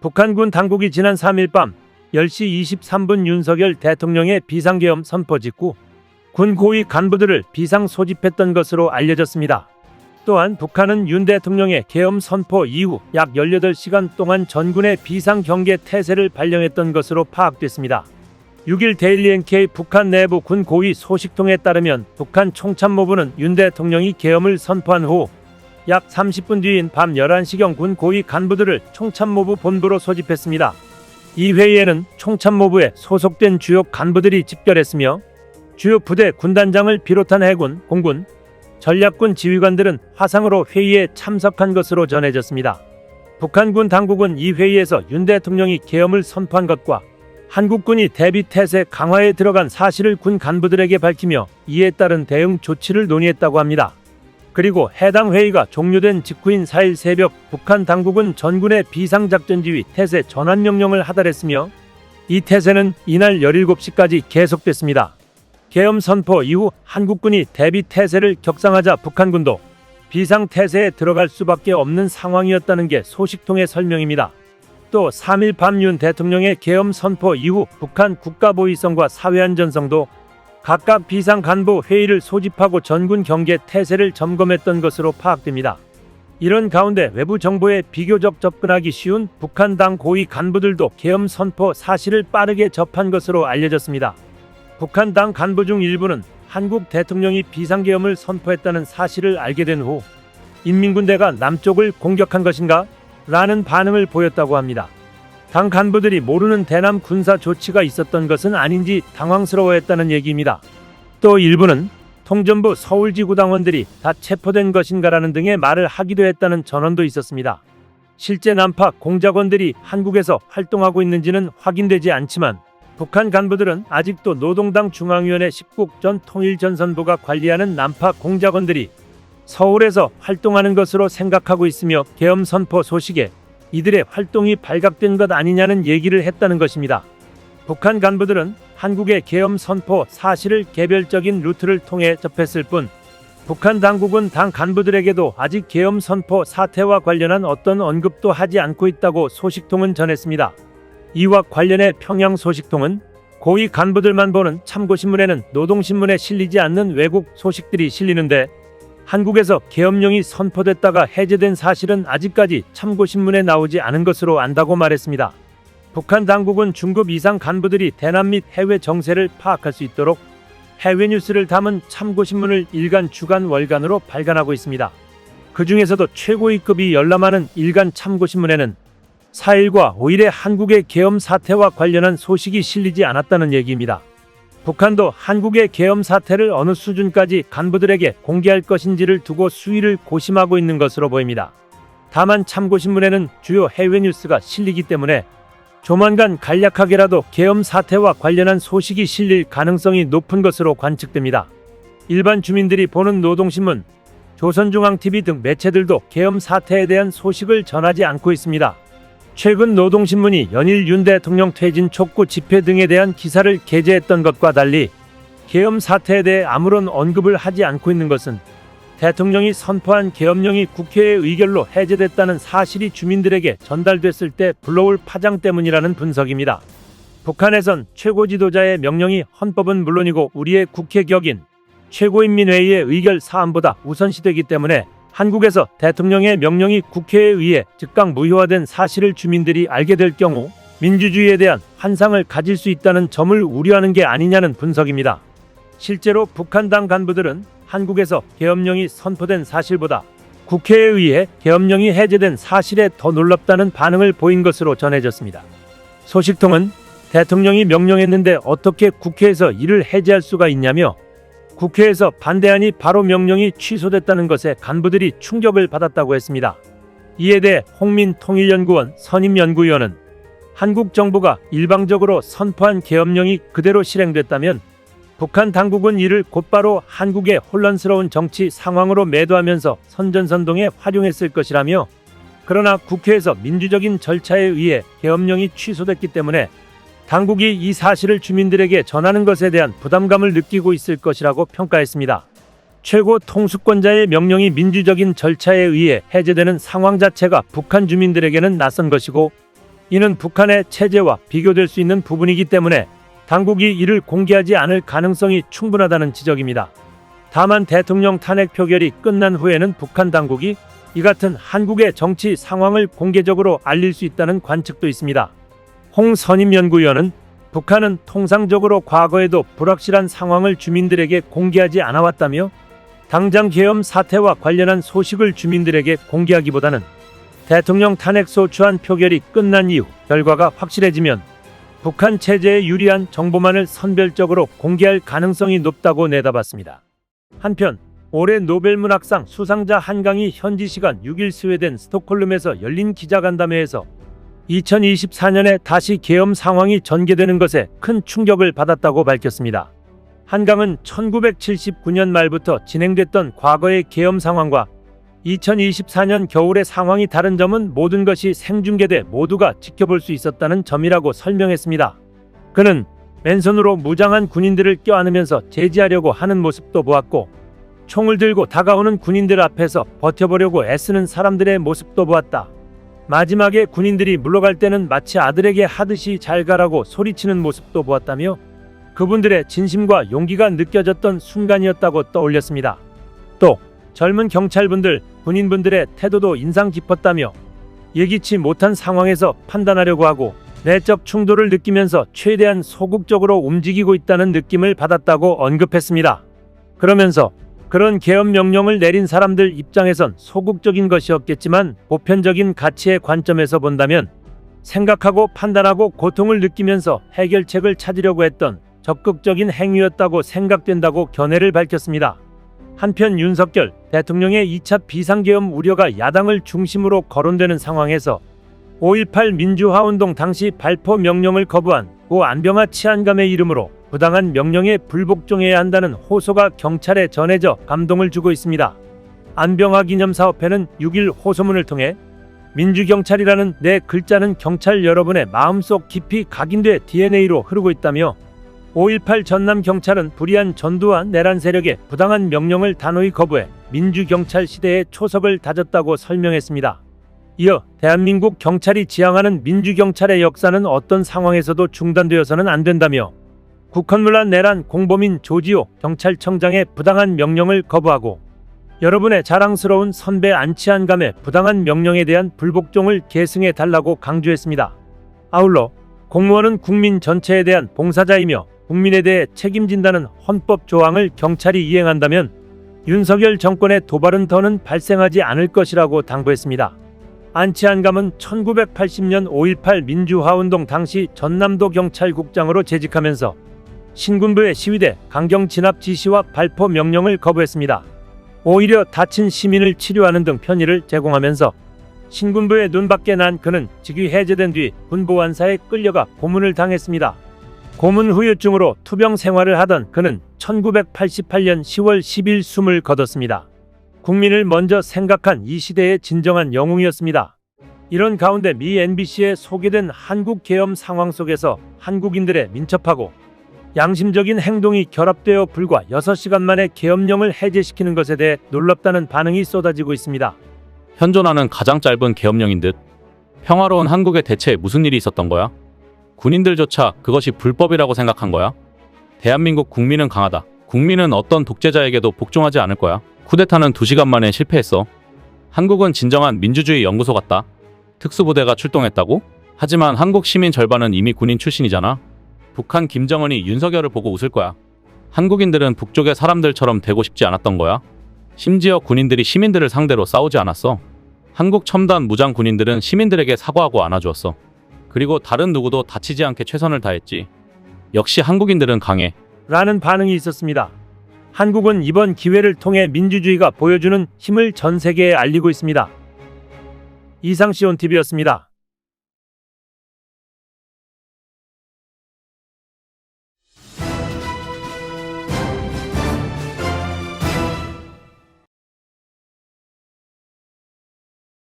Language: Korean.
북한군 당국이 지난 3일 밤 10시 23분 윤석열 대통령의 비상계엄 선포 직후 군 고위 간부들을 비상 소집했던 것으로 알려졌습니다. 또한 북한은 윤 대통령의 계엄 선포 이후 약 18시간 동안 전군의 비상 경계 태세를 발령했던 것으로 파악됐습니다. 6일 데일리 NK 북한 내부 군 고위 소식통에 따르면 북한 총참모부는 윤 대통령이 계엄을 선포한 후 약 30분 뒤인 밤 11시경 군 고위 간부들을 총참모부 본부로 소집했습니다. 이 회의에는 총참모부에 소속된 주요 간부들이 집결했으며 주요 부대 군단장을 비롯한 해군, 공군, 전략군 지휘관들은 화상으로 회의에 참석한 것으로 전해졌습니다. 북한군 당국은 이 회의에서 윤 대통령이 계엄을 선포한 것과 한국군이 대비 태세 강화에 들어간 사실을 군 간부들에게 밝히며 이에 따른 대응 조치를 논의했다고 합니다. 그리고 해당 회의가 종료된 직후인 4일 새벽 북한 당국은 전군의 비상작전지휘 태세 전환 명령을 하달했으며 이 태세는 이날 17시까지 계속됐습니다. 계엄 선포 이후 한국군이 대비 태세를 격상하자 북한군도 비상 태세에 들어갈 수밖에 없는 상황이었다는 게 소식통의 설명입니다. 또 3일 밤 윤 대통령의 계엄 선포 이후 북한 국가보위성과 사회안전성도 각각 비상 간부 회의를 소집하고 전군 경계 태세를 점검했던 것으로 파악됩니다. 이런 가운데 외부 정보에 비교적 접근하기 쉬운 북한 당 고위 간부들도 계엄 선포 사실을 빠르게 접한 것으로 알려졌습니다. 북한 당 간부 중 일부는 한국 대통령이 비상계엄을 선포했다는 사실을 알게 된 후 인민군대가 남쪽을 공격한 것인가? 라는 반응을 보였다고 합니다. 당 간부들이 모르는 대남 군사 조치가 있었던 것은 아닌지 당황스러워했다는 얘기입니다. 또 일부는 통전부 서울지구 당원들이 다 체포된 것인가라는 등의 말을 하기도 했다는 전언도 있었습니다. 실제 난파 공작원들이 한국에서 활동하고 있는지는 확인되지 않지만 북한 간부들은 아직도 노동당 중앙위원회 10국 전 통일전선부가 관리하는 난파 공작원들이 서울에서 활동하는 것으로 생각하고 있으며 계엄 선포 소식에 이들의 활동이 발각된 것 아니냐는 얘기를 했다는 것입니다. 북한 간부들은 한국의 계엄 선포 사실을 개별적인 루트를 통해 접했을 뿐 북한 당국은 당 간부들에게도 아직 계엄 선포 사태와 관련한 어떤 언급도 하지 않고 있다고 소식통은 전했습니다. 이와 관련해 평양 소식통은 고위 간부들만 보는 참고신문에는 노동신문에 실리지 않는 외국 소식들이 실리는데 한국에서 계엄령이 선포됐다가 해제된 사실은 아직까지 참고신문에 나오지 않은 것으로 안다고 말했습니다. 북한 당국은 중급 이상 간부들이 대남 및 해외 정세를 파악할 수 있도록 해외 뉴스를 담은 참고신문을 일간, 주간, 월간으로 발간하고 있습니다. 그 중에서도 최고위급이 열람하는 일간 참고신문에는 4일과 5일에 한국의 계엄 사태와 관련한 소식이 실리지 않았다는 얘기입니다. 북한도 한국의 계엄 사태를 어느 수준까지 간부들에게 공개할 것인지를 두고 수위를 고심하고 있는 것으로 보입니다. 다만 참고신문에는 주요 해외 뉴스가 실리기 때문에 조만간 간략하게라도 계엄 사태와 관련한 소식이 실릴 가능성이 높은 것으로 관측됩니다. 일반 주민들이 보는 노동신문, 조선중앙TV 등 매체들도 계엄 사태에 대한 소식을 전하지 않고 있습니다. 최근 노동신문이 연일 윤 대통령 퇴진 촉구 집회 등에 대한 기사를 게재했던 것과 달리 계엄 사태에 대해 아무런 언급을 하지 않고 있는 것은 대통령이 선포한 계엄령이 국회의 의결로 해제됐다는 사실이 주민들에게 전달됐을 때 불러올 파장 때문이라는 분석입니다. 북한에선 최고 지도자의 명령이 헌법은 물론이고 우리의 국회 격인 최고인민회의의 의결 사안보다 우선시되기 때문에 한국에서 대통령의 명령이 국회에 의해 즉각 무효화된 사실을 주민들이 알게 될 경우 민주주의에 대한 환상을 가질 수 있다는 점을 우려하는 게 아니냐는 분석입니다. 실제로 북한당 간부들은 한국에서 계엄령이 선포된 사실보다 국회에 의해 계엄령이 해제된 사실에 더 놀랍다는 반응을 보인 것으로 전해졌습니다. 소식통은 대통령이 명령했는데 어떻게 국회에서 이를 해제할 수가 있냐며 국회에서 반대하니 바로 명령이 취소됐다는 것에 간부들이 충격을 받았다고 했습니다. 이에 대해 홍민 통일연구원 선임연구위원은 한국 정부가 일방적으로 선포한 계엄령이 그대로 실행됐다면 북한 당국은 이를 곧바로 한국의 혼란스러운 정치 상황으로 매도하면서 선전선동에 활용했을 것이라며 그러나 국회에서 민주적인 절차에 의해 계엄령이 취소됐기 때문에 당국이 이 사실을 주민들에게 전하는 것에 대한 부담감을 느끼고 있을 것이라고 평가했습니다. 최고 통수권자의 명령이 민주적인 절차에 의해 해제되는 상황 자체가 북한 주민들에게는 낯선 것이고 이는 북한의 체제와 비교될 수 있는 부분이기 때문에 당국이 이를 공개하지 않을 가능성이 충분하다는 지적입니다. 다만 대통령 탄핵 표결이 끝난 후에는 북한 당국이 이 같은 한국의 정치 상황을 공개적으로 알릴 수 있다는 관측도 있습니다. 홍 선임 연구위원은 북한은 통상적으로 과거에도 불확실한 상황을 주민들에게 공개하지 않아왔다며 당장 계엄 사태와 관련한 소식을 주민들에게 공개하기보다는 대통령 탄핵 소추안 표결이 끝난 이후 결과가 확실해지면 북한 체제에 유리한 정보만을 선별적으로 공개할 가능성이 높다고 내다봤습니다. 한편 올해 노벨문학상 수상자 한강이 현지 시간 6일 스웨덴 스톡홀름에서 열린 기자간담회에서 2024년에 다시 계엄 상황이 전개되는 것에 큰 충격을 받았다고 밝혔습니다. 한강은 1979년 말부터 진행됐던 과거의 계엄 상황과 2024년 겨울의 상황이 다른 점은 모든 것이 생중계돼 모두가 지켜볼 수 있었다는 점이라고 설명했습니다. 그는 맨손으로 무장한 군인들을 껴안으면서 제지하려고 하는 모습도 보았고 총을 들고 다가오는 군인들 앞에서 버텨보려고 애쓰는 사람들의 모습도 보았다. 마지막에 군인들이 물러갈 때는 마치 아들에게 하듯이 잘 가라고 소리치는 모습도 보았다며 그분들의 진심과 용기가 느껴졌던 순간이었다고 떠올렸습니다. 또 젊은 경찰분들, 군인분들의 태도도 인상 깊었다며 예기치 못한 상황에서 판단하려고 하고 내적 충돌을 느끼면서 최대한 소극적으로 움직이고 있다는 느낌을 받았다고 언급했습니다. 그러면서 그런 계엄 명령을 내린 사람들 입장에선 소극적인 것이었겠지만 보편적인 가치의 관점에서 본다면 생각하고 판단하고 고통을 느끼면서 해결책을 찾으려고 했던 적극적인 행위였다고 생각된다고 견해를 밝혔습니다. 한편 윤석열 대통령의 2차 비상계엄 우려가 야당을 중심으로 거론되는 상황에서 5.18 민주화 운동 당시 발포 명령을 거부한 고 안병하 치안감의 이름으로 부당한 명령에 불복종해야 한다는 호소가 경찰에 전해져 감동을 주고 있습니다. 안병하 기념사업회는 6일 호소문을 통해 민주경찰이라는 내 글자는 경찰 여러분의 마음속 깊이 각인돼 DNA로 흐르고 있다며 5.18 전남 경찰은 불의한 전두와 내란 세력의 부당한 명령을 단호히 거부해 민주경찰 시대의 초석을 다졌다고 설명했습니다. 이어 대한민국 경찰이 지향하는 민주경찰의 역사는 어떤 상황에서도 중단되어서는 안 된다며 국헌문란 내란 공범인 조지호 경찰청장의 부당한 명령을 거부하고 여러분의 자랑스러운 선배 안치한 감의 부당한 명령에 대한 불복종을 계승해 달라고 강조했습니다. 아울러 공무원은 국민 전체에 대한 봉사자이며 국민에 대해 책임진다는 헌법 조항을 경찰이 이행한다면 윤석열 정권의 도발은 더는 발생하지 않을 것이라고 당부했습니다. 안치한 감은 1980년 5.18 민주화운동 당시 전남도 경찰국장으로 재직하면서 신군부의 시위대 강경 진압 지시와 발포 명령을 거부했습니다. 오히려 다친 시민을 치료하는 등 편의를 제공하면서 신군부의 눈밖에 난 그는 직위 해제된 뒤 군보안사에 끌려가 고문을 당했습니다. 고문 후유증으로 투병 생활을 하던 그는 1988년 10월 10일 숨을 거뒀습니다. 국민을 먼저 생각한 이 시대의 진정한 영웅이었습니다. 이런 가운데 미 NBC에 소개된 한국 계엄 상황 속에서 한국인들의 민첩하고 양심적인 행동이 결합되어 불과 6시간 만에 계엄령을 해제시키는 것에 대해 놀랍다는 반응이 쏟아지고 있습니다. 현존하는 가장 짧은 계엄령인 듯 평화로운 한국에 대체 무슨 일이 있었던 거야? 군인들조차 그것이 불법이라고 생각한 거야? 대한민국 국민은 강하다. 국민은 어떤 독재자에게도 복종하지 않을 거야. 쿠데타는 2시간 만에 실패했어. 한국은 진정한 민주주의 연구소 같다. 특수부대가 출동했다고? 하지만 한국 시민 절반은 이미 군인 출신이잖아. 북한 김정은이 윤석열을 보고 웃을 거야. 한국인들은 북쪽의 사람들처럼 되고 싶지 않았던 거야. 심지어 군인들이 시민들을 상대로 싸우지 않았어. 한국 첨단 무장 군인들은 시민들에게 사과하고 안아주었어. 그리고 다른 누구도 다치지 않게 최선을 다했지. 역시 한국인들은 강해. 라는 반응이 있었습니다. 한국은 이번 기회를 통해 민주주의가 보여주는 힘을 전 세계에 알리고 있습니다. 이상 시온 TV였습니다.